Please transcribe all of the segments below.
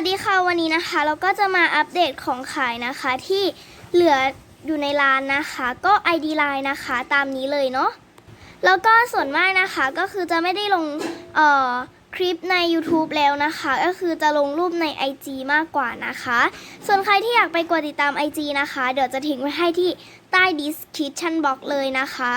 วัสดีค่ะวันนี้นะคะ เราก็จะมาอัปเดตของขายนะคะที่เหลืออยู่ในร้านนะคะ ก็ ID Line นะคะตามนี้เลยเนาะแล้วก็ส่วนมากนะคะก็คือจะไม่ได้ลงเอ่อคลิปใน YouTube แล้วนะคะ ก็คือจะลงรูปใน IG มากกว่านะคะ ส่วนใครที่อยากไปกดติดตาม IG นะคะ เดี๋ยวจะทิ้งไว้ให้ที่ใต้ description box เลยนะคะ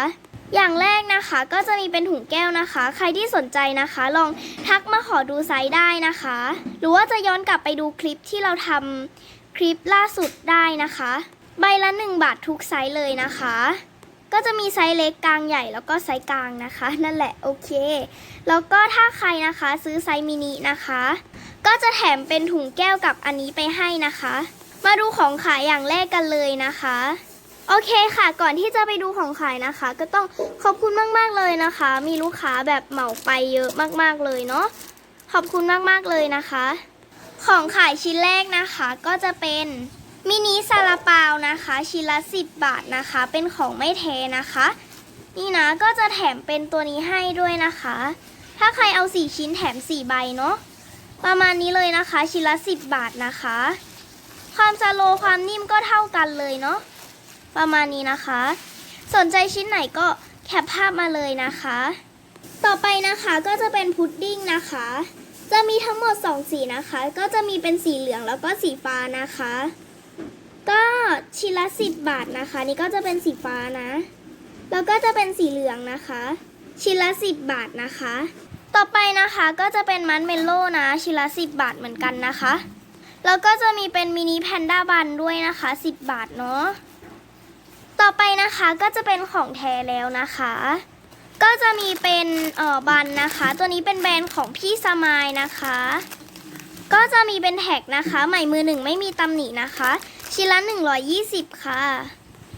อย่างแรกนะคะก็จะมีเป็นถุงแก้วนะคะ ใครที่สนใจนะคะ ลองทักมาขอดูไซส์ได้นะคะ หรือว่าจะย้อนกลับไปดูคลิปที่เราทำคลิปล่าสุดได้นะคะ ใบละ 1 บาททุกไซส์เลยนะคะ ก็จะมีไซส์เล็กกลางใหญ่แล้วก็ไซส์กลางนะคะ นั่นแหละโอเค แล้วก็ถ้าใครนะคะซื้อไซส์มินินะคะ ก็จะแถมเป็นถุงแก้วกับอันนี้ไปให้นะคะ มาดูของขายอย่างแรกกันเลยนะคะ โอเคค่ะ ก่อนที่จะไปดูของขายนะคะ ก็ต้องขอบคุณมากๆเลยนะคะ มีลูกค้าแบบเหมาไปเยอะมากๆเลยเนาะ ขอบคุณมากๆเลยนะคะ ของขายชิ้นแรกนะคะก็จะเป็นมินิซาลาเปานะคะ ชิ้นละ 10 บาทนะคะ เป็นของไม่แท้นะคะ นี่นะก็จะแถมเป็นตัวนี้ให้ด้วยนะคะ ถ้าใครเอา 4 ชิ้นแถม 4 ใบเนาะ ประมาณนี้เลยนะคะ ชิ้นละ 10 บาทนะคะ ความสโลความนิ่มก็เท่ากันเลยเนาะ ประมาณนี้นะคะ สนใจชิ้นไหนก็แคปภาพมาเลยนะคะ ต่อไปนะคะก็จะเป็นพุดดิ้งนะคะ จะมีทั้งหมด 2 สีนะคะ ก็จะมีเป็นสีเหลืองแล้วก็สีฟ้านะคะ ก็ชิ้นละ 10 บาทนะคะ นี่ก็จะเป็นสีฟ้านะ แล้วก็จะเป็นสีเหลืองนะคะ ชิ้นละ 10 บาทนะคะ ต่อไปนะคะก็จะเป็นมันเมลโล่นะ ชิ้นละ 10 บาทเหมือนกันนะคะ แล้วก็จะมีเป็นมินิแพนด้าบันด้วยนะคะ 10 บาทเนาะ ต่อไปนะคะก็จะเป็นของแท้แล้วนะคะ ก็จะมีเป็นเอ่อบันนะคะ ตัวนี้เป็นแบรนด์ของพี่สมายนะคะ ก็จะมีเป็นแท็กนะคะ ใหม่มือหนึ่งไม่มีตำหนินะคะ ชิ้นละ 120 ค่ะ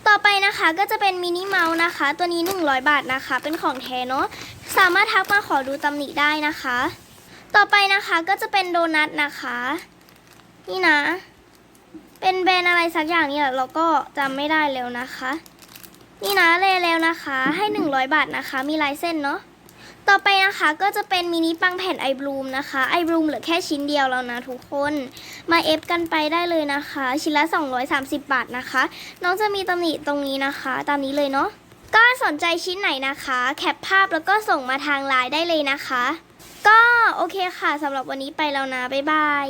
ต่อไปนะคะก็จะเป็นมินิเมาส์นะคะ ตัวนี้ 100 บาทนะคะ เป็นของแท้เนาะสามารถทักมาขอดูตำหนิได้นะคะ ต่อไปนะคะก็จะเป็นโดนัทนะคะ นี่นะ เป็นแบรนด์อะไรสักอย่างเนี่ยเราก็จำไม่ได้แล้วนะคะ นี่นะเลยแล้วนะคะ ให้ 100 บาทนะคะ มีลายเส้นเนาะต่อไปนะคะก็จะเป็นมินิปังแผ่นไอบลูมนะคะไอบลูมเหลือแค่ชิ้นเดียวแล้วนะทุกคนมาเอฟกันไปได้เลยนะคะ ชิ้นละ 230 บาทนะคะ น้องจะมีตำหนิตรงนี้นะคะ ตามนี้เลยเนาะก็สนใจชิ้นไหนนะคะ แคปภาพแล้วก็ส่งมาทางไลน์ได้เลยนะคะ ก็โอเคค่ะสำหรับวันนี้ไปแล้วนะ บ๊ายบาย